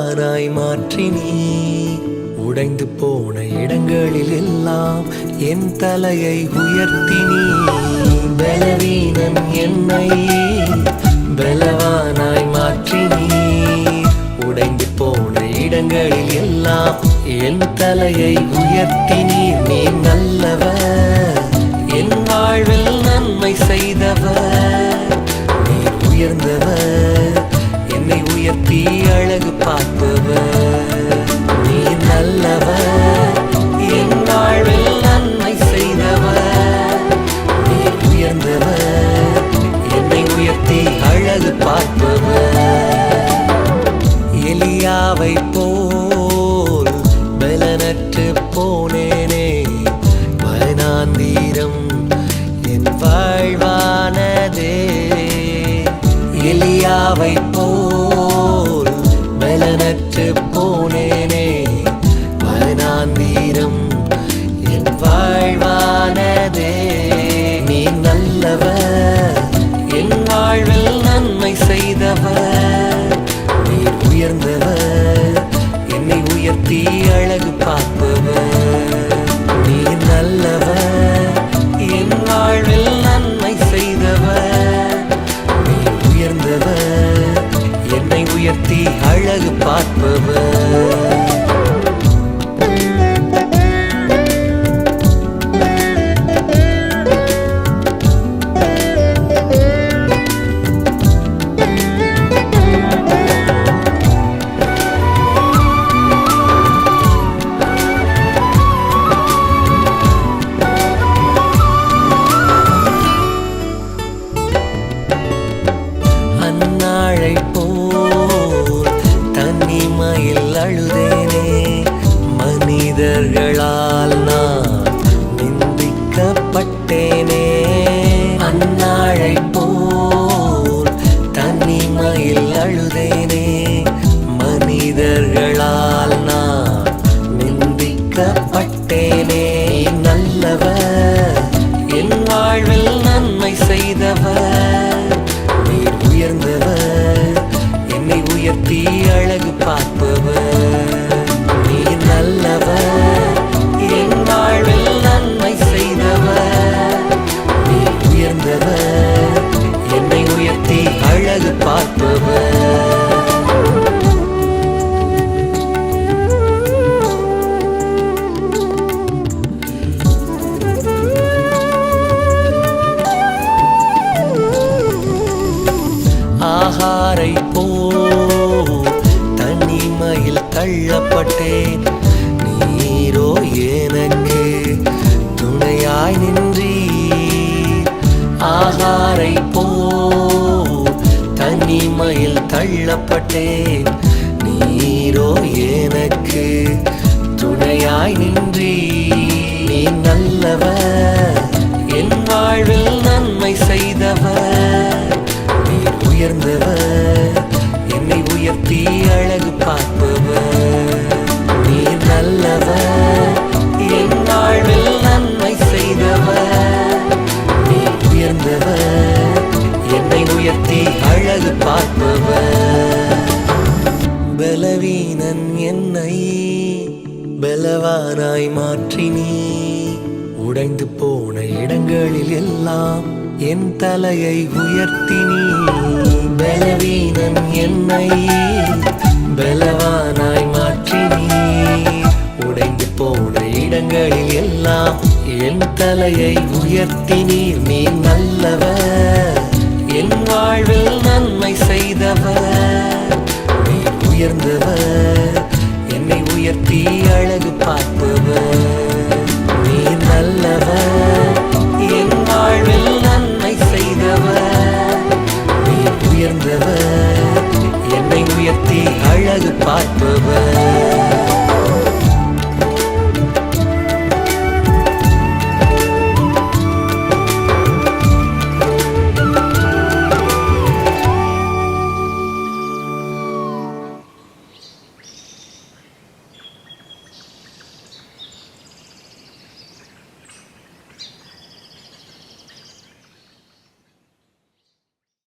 பலவானாய் மாற்றி உடைந்து போன இடங்களில் எல்லாம் என் தலையை உயர்த்தி பலவீனன் என்னை பலவானாய் மாற்றி உடைந்து போன இடங்களில் எல்லாம் என் தலையை உயர்த்தி நீ. நல்லவர் அழகு பார்ப்பவர். எலியாவை மனிதர்களால் நான் நிந்திக்கப்பட்டேனே. அந்நாளை போல் தனிமையில் அழுதேனே. ஆகாரை போ. தனிமையில் தள்ளப்பட்டேன். நீரோ எனக்கு துணையாய் நின்றி ஆகாரை போ. தனிமையில் தள்ளப்பட்டேன். நீரோ எனக்கு துணையாய் நின்றி நீ நல்லவர் என் வாழ்வில் நன்மை செய்தவர். உயர்ந்தவர். என்னை உயர்த்தி அழகு பார்ப்பவர். நீ நல்லவர். என் வாழ்வில் நன்மை செய்தவர். நீ உயர்ந்தவர். என்னை உயர்த்தி அழகு பார்ப்பவர். பலவீனன் என்னை பலவானாய் மாற்றினி உடைந்து போன இடங்களில் எல்லாம் என் தலையை உயர்த்தி நீ பலவீனன் என்னை பலவானாய் மாற்றி நீ உடைந்து போன இடங்களில் எல்லாம் என் தலையை உயர்த்தி நீர் நீ நல்லவர். என் வாழ்வில் நன்மை செய்தவர் நீ உயர்ந்தவர். உயர்ந்தவர் என்னை உயர்த்தி அழகு பார்ப்பவர்.